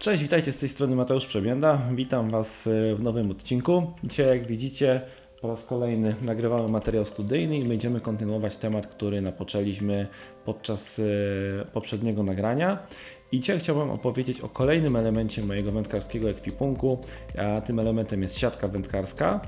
Cześć, witajcie z tej strony Mateusz Przemienda. Witam Was e, w nowym odcinku. Dzisiaj, jak widzicie, po raz kolejny nagrywamy materiał studyjny i będziemy kontynuować temat, który napoczęliśmy podczas e, poprzedniego nagrania. I dzisiaj chciałbym opowiedzieć o kolejnym elemencie mojego wędkarskiego ekwipunku, a tym elementem jest siatka wędkarska.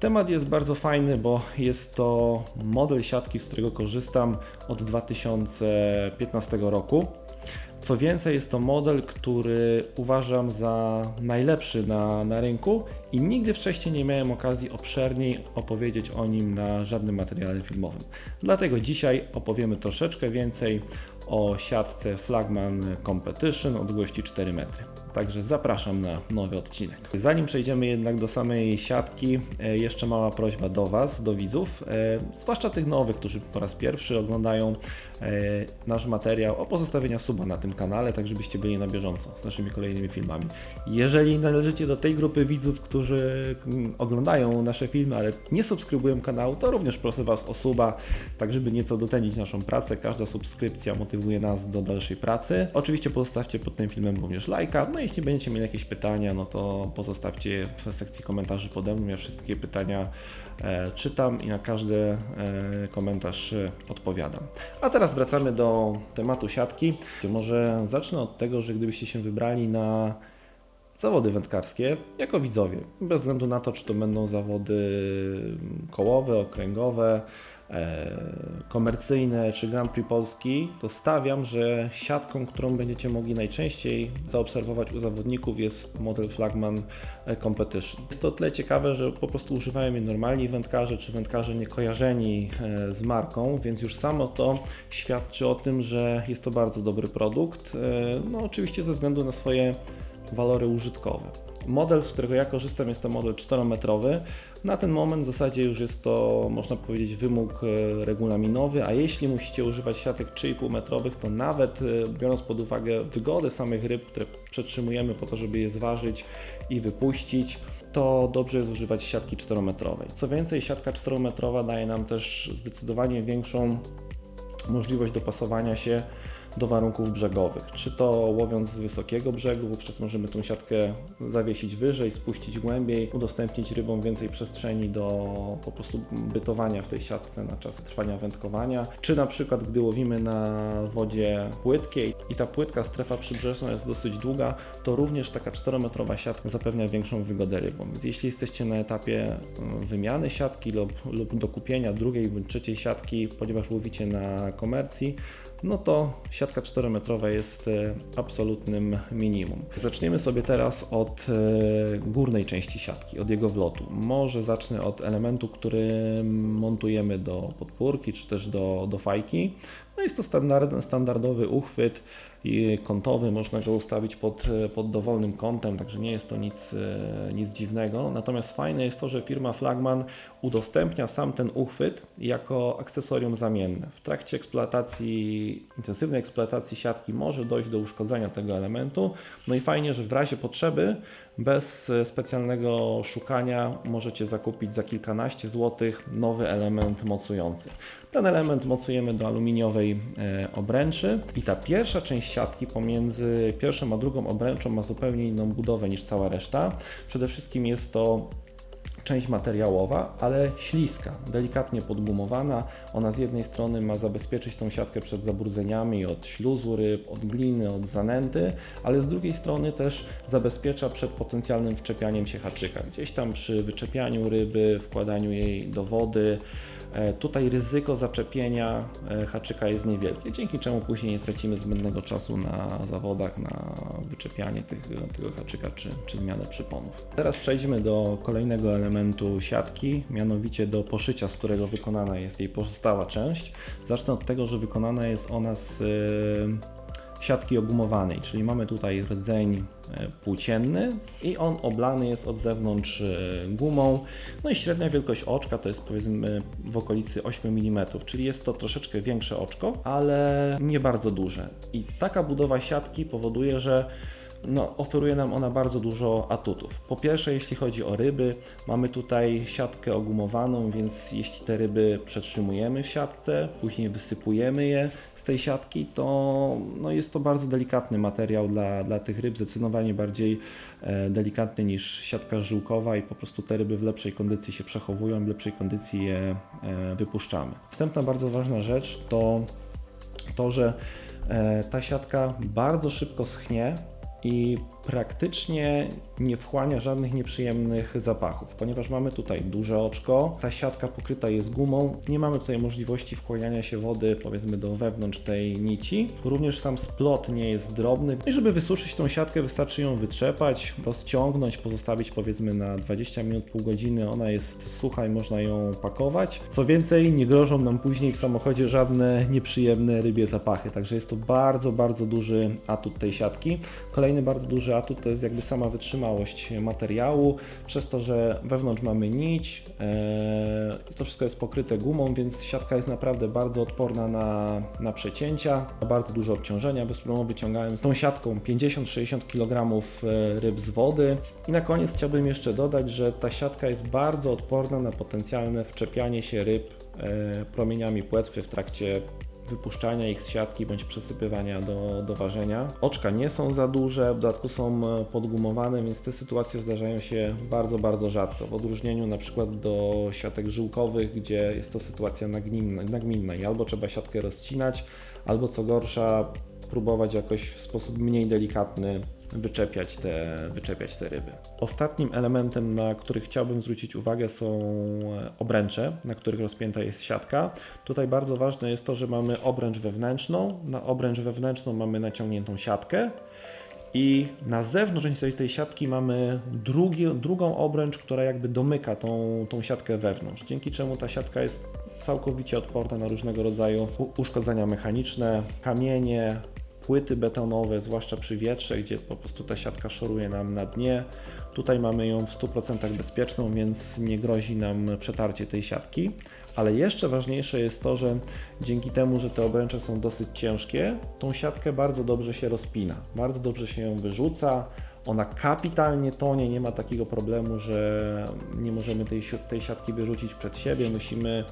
Temat jest bardzo fajny, bo jest to model siatki, z którego korzystam od 2015 roku. Co więcej, jest to model, który uważam za najlepszy na, na rynku i nigdy wcześniej nie miałem okazji obszerniej opowiedzieć o nim na żadnym materiale filmowym. Dlatego dzisiaj opowiemy troszeczkę więcej o siatce Flagman Competition długości 4 metry. Także zapraszam na nowy odcinek. Zanim przejdziemy jednak do samej siatki, e, jeszcze mała prośba do Was, do widzów, e, zwłaszcza tych nowych, którzy po raz pierwszy oglądają e, nasz materiał, o pozostawienia suba na tym kanale, tak żebyście byli na bieżąco z naszymi kolejnymi filmami. Jeżeli należycie do tej grupy widzów, którzy mm, oglądają nasze filmy, ale nie subskrybują kanału, to również proszę Was o suba, tak żeby nieco docenić naszą pracę. Każda subskrypcja motywuje nas do dalszej pracy. Oczywiście pozostawcie pod tym filmem również lajka, no jeśli będziecie mieli jakieś pytania, no to pozostawcie w sekcji komentarzy pode mną. Ja wszystkie pytania e, czytam i na każdy e, komentarz e, odpowiadam. A teraz wracamy do tematu siatki. Może zacznę od tego, że gdybyście się wybrali na zawody wędkarskie jako widzowie, bez względu na to, czy to będą zawody kołowe, okręgowe, komercyjne czy Grand Prix Polski, to stawiam, że siatką, którą będziecie mogli najczęściej zaobserwować u zawodników jest model Flagman Competition. Jest to tyle ciekawe, że po prostu używają je normalni wędkarze czy wędkarze niekojarzeni e, z marką, więc już samo to świadczy o tym, że jest to bardzo dobry produkt. E, no oczywiście ze względu na swoje walory użytkowe. Model, z którego ja korzystam, jest to model 4-metrowy. Na ten moment w zasadzie już jest to, można powiedzieć, wymóg e, regulaminowy, a jeśli musicie używać siatek 3,5 metrowych, to nawet e, biorąc pod uwagę wygodę samych ryb, które przetrzymujemy po to, żeby je zważyć i wypuścić, to dobrze jest używać siatki 4-metrowej. Co więcej, siatka 4-metrowa daje nam też zdecydowanie większą możliwość dopasowania się do warunków brzegowych. Czy to łowiąc z wysokiego brzegu, wówczas możemy tą siatkę zawiesić wyżej, spuścić głębiej, udostępnić rybom więcej przestrzeni do po prostu bytowania w tej siatce na czas trwania wędkowania. Czy na przykład gdy łowimy na wodzie płytkiej i ta płytka strefa przybrzeżna jest dosyć długa, to również taka 4-metrowa siatka zapewnia większą wygodę rybom. Więc jeśli jesteście na etapie mm, wymiany siatki lub, lub dokupienia drugiej bądź trzeciej siatki, ponieważ łowicie na komercji, no to siatka 4-metrowa jest e, absolutnym minimum. Zaczniemy sobie teraz od e, górnej części siatki, od jego wlotu. Może zacznę od elementu, który montujemy do podpórki czy też do, do fajki. No jest to standard, standardowy uchwyt kątowy, można go ustawić pod, pod dowolnym kątem, także nie jest to nic, e, nic dziwnego. Natomiast fajne jest to, że firma Flagman udostępnia sam ten uchwyt jako akcesorium zamienne. W trakcie eksploatacji, intensywnej eksploatacji siatki może dojść do uszkodzenia tego elementu. No i fajnie, że w razie potrzeby bez specjalnego szukania możecie zakupić za kilkanaście złotych nowy element mocujący. Ten element mocujemy do aluminiowej e, obręczy i ta pierwsza część siatki pomiędzy pierwszą a drugą obręczą ma zupełnie inną budowę niż cała reszta. Przede wszystkim jest to część materiałowa, ale śliska, delikatnie podgumowana. Ona z jednej strony ma zabezpieczyć tą siatkę przed zabrudzeniami od śluzu ryb, od gliny, od zanęty, ale z drugiej strony też zabezpiecza przed potencjalnym wczepianiem się haczyka. Gdzieś tam przy wyczepianiu ryby, wkładaniu jej do wody, E, tutaj ryzyko zaczepienia e, haczyka jest niewielkie, dzięki czemu później nie tracimy zbędnego czasu na zawodach, na wyczepianie tych, tego haczyka czy, czy zmianę przyponów. Teraz przejdźmy do kolejnego elementu siatki, mianowicie do poszycia, z którego wykonana jest jej pozostała część. Zacznę od tego, że wykonana jest ona z siatki ogumowanej, czyli mamy tutaj rdzeń e, płócienny i on oblany jest od zewnątrz e, gumą. No i średnia wielkość oczka to jest powiedzmy w okolicy 8 mm, czyli jest to troszeczkę większe oczko, ale nie bardzo duże. I taka budowa siatki powoduje, że no, oferuje nam ona bardzo dużo atutów. Po pierwsze, jeśli chodzi o ryby, mamy tutaj siatkę ogumowaną, więc jeśli te ryby przetrzymujemy w siatce, później wysypujemy je, tej siatki, to no jest to bardzo delikatny materiał dla, dla tych ryb, zdecydowanie bardziej e, delikatny niż siatka żyłkowa i po prostu te ryby w lepszej kondycji się przechowują, w lepszej kondycji je e, wypuszczamy. Następna bardzo ważna rzecz to to, że e, ta siatka bardzo szybko schnie i praktycznie nie wchłania żadnych nieprzyjemnych zapachów, ponieważ mamy tutaj duże oczko, ta siatka pokryta jest gumą, nie mamy tutaj możliwości wchłaniania się wody powiedzmy do wewnątrz tej nici. Również sam splot nie jest drobny i żeby wysuszyć tą siatkę wystarczy ją wytrzepać, rozciągnąć, pozostawić powiedzmy na 20 minut, pół godziny, ona jest sucha i można ją pakować. Co więcej, nie grożą nam później w samochodzie żadne nieprzyjemne rybie zapachy, także jest to bardzo, bardzo duży atut tej siatki. Kolejny bardzo duży atut to jest jakby sama wytrzymałość materiału, przez to, że wewnątrz mamy nić, e, to wszystko jest pokryte gumą, więc siatka jest naprawdę bardzo odporna na, na przecięcia, bardzo duże obciążenia. Bez problemu wyciągałem z tą siatką 50-60 kg e, ryb z wody. I na koniec chciałbym jeszcze dodać, że ta siatka jest bardzo odporna na potencjalne wczepianie się ryb e, promieniami płetwy w trakcie wypuszczania ich z siatki bądź przesypywania do, do ważenia. Oczka nie są za duże, w dodatku są e, podgumowane, więc te sytuacje zdarzają się bardzo, bardzo rzadko. W odróżnieniu na przykład do siatek żyłkowych, gdzie jest to sytuacja nagminna, nagminna i albo trzeba siatkę rozcinać, albo co gorsza próbować jakoś w sposób mniej delikatny wyczepiać te, wyczepiać te ryby. Ostatnim elementem, na który chciałbym zwrócić uwagę, są obręcze, na których rozpięta jest siatka. Tutaj bardzo ważne jest to, że mamy obręcz wewnętrzną. Na obręcz wewnętrzną mamy naciągniętą siatkę. I na zewnątrz tej, tej siatki mamy drugi, drugą obręcz, która jakby domyka tą, tą siatkę wewnątrz, dzięki czemu ta siatka jest całkowicie odporna na różnego rodzaju uszkodzenia mechaniczne, kamienie, płyty betonowe, zwłaszcza przy wietrze, gdzie po prostu ta siatka szoruje nam na dnie. Tutaj mamy ją w 100% bezpieczną, więc nie grozi nam przetarcie tej siatki. Ale jeszcze ważniejsze jest to, że dzięki temu, że te obręcze są dosyć ciężkie, tą siatkę bardzo dobrze się rozpina, bardzo dobrze się ją wyrzuca. Ona kapitalnie tonie, nie ma takiego problemu, że nie możemy tej, tej siatki wyrzucić przed siebie. Musimy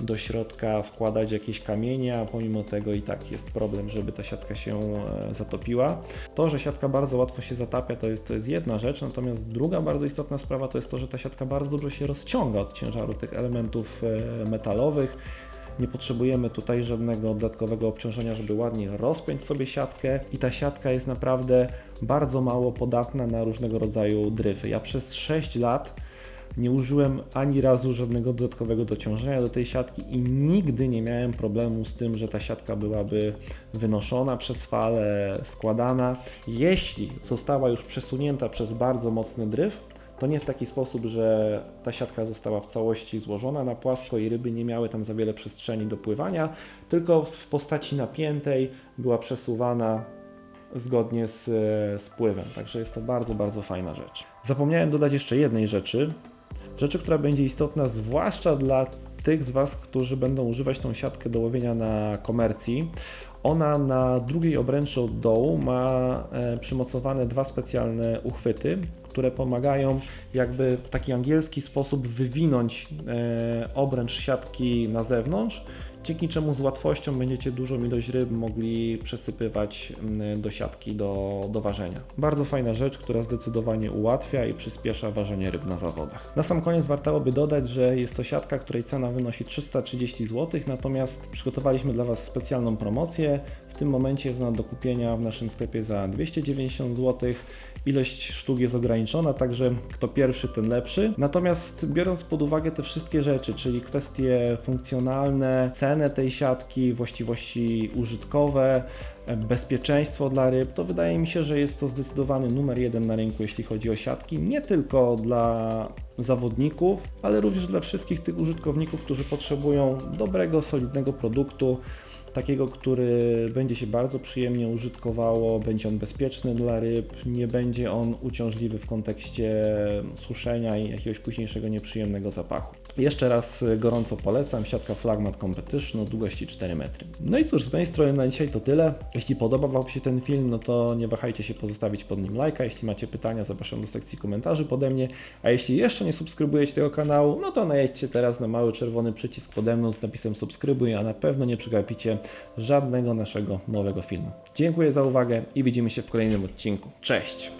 do środka wkładać jakieś kamienie, a pomimo tego i tak jest problem, żeby ta siatka się e, zatopiła. To, że siatka bardzo łatwo się zatapia, to jest, to jest jedna rzecz, natomiast druga bardzo istotna sprawa to jest to, że ta siatka bardzo dobrze się rozciąga od ciężaru tych elementów e, metalowych. Nie potrzebujemy tutaj żadnego dodatkowego obciążenia, żeby ładnie rozpiąć sobie siatkę i ta siatka jest naprawdę bardzo mało podatna na różnego rodzaju dryfy. Ja przez 6 lat nie użyłem ani razu żadnego dodatkowego dociążenia do tej siatki i nigdy nie miałem problemu z tym, że ta siatka byłaby wynoszona przez falę, składana. Jeśli została już przesunięta przez bardzo mocny dryf, to nie w taki sposób, że ta siatka została w całości złożona na płasko i ryby nie miały tam za wiele przestrzeni do pływania, tylko w postaci napiętej była przesuwana zgodnie z, z pływem. Także jest to bardzo, bardzo fajna rzecz. Zapomniałem dodać jeszcze jednej rzeczy, Rzeczy, która będzie istotna zwłaszcza dla tych z Was, którzy będą używać tą siatkę do łowienia na komercji. Ona na drugiej obręczy od dołu ma e, przymocowane dwa specjalne uchwyty, które pomagają jakby w taki angielski sposób wywinąć e, obręcz siatki na zewnątrz dzięki czemu z łatwością będziecie dużą ilość ryb mogli przesypywać mm, do siatki do, do ważenia. Bardzo fajna rzecz, która zdecydowanie ułatwia i przyspiesza ważenie ryb na zawodach. Na sam koniec warto by dodać, że jest to siatka, której cena wynosi 330 zł, natomiast przygotowaliśmy dla Was specjalną promocję. W tym momencie jest ona do kupienia w naszym sklepie za 290 zł. Ilość sztuk jest ograniczona, także kto pierwszy, ten lepszy. Natomiast biorąc pod uwagę te wszystkie rzeczy, czyli kwestie funkcjonalne, cenę tej siatki, właściwości użytkowe, bezpieczeństwo dla ryb, to wydaje mi się, że jest to zdecydowany numer jeden na rynku, jeśli chodzi o siatki. Nie tylko dla zawodników, ale również dla wszystkich tych użytkowników, którzy potrzebują dobrego, solidnego produktu takiego, który będzie się bardzo przyjemnie użytkowało, będzie on bezpieczny dla ryb, nie będzie on uciążliwy w kontekście suszenia i jakiegoś późniejszego nieprzyjemnego zapachu. Jeszcze raz gorąco polecam, siatka Flagmat Competition o długości 4 metry. No i cóż, z mojej strony na dzisiaj to tyle. Jeśli podobał Wam się ten film, no to nie wahajcie się pozostawić pod nim lajka. Jeśli macie pytania, zapraszam do sekcji komentarzy pode mnie. A jeśli jeszcze nie subskrybujecie tego kanału, no to najedźcie teraz na mały czerwony przycisk pode mną z napisem subskrybuj, a na pewno nie przegapicie żadnego naszego nowego filmu. Dziękuję za uwagę i widzimy się w kolejnym odcinku. Cześć!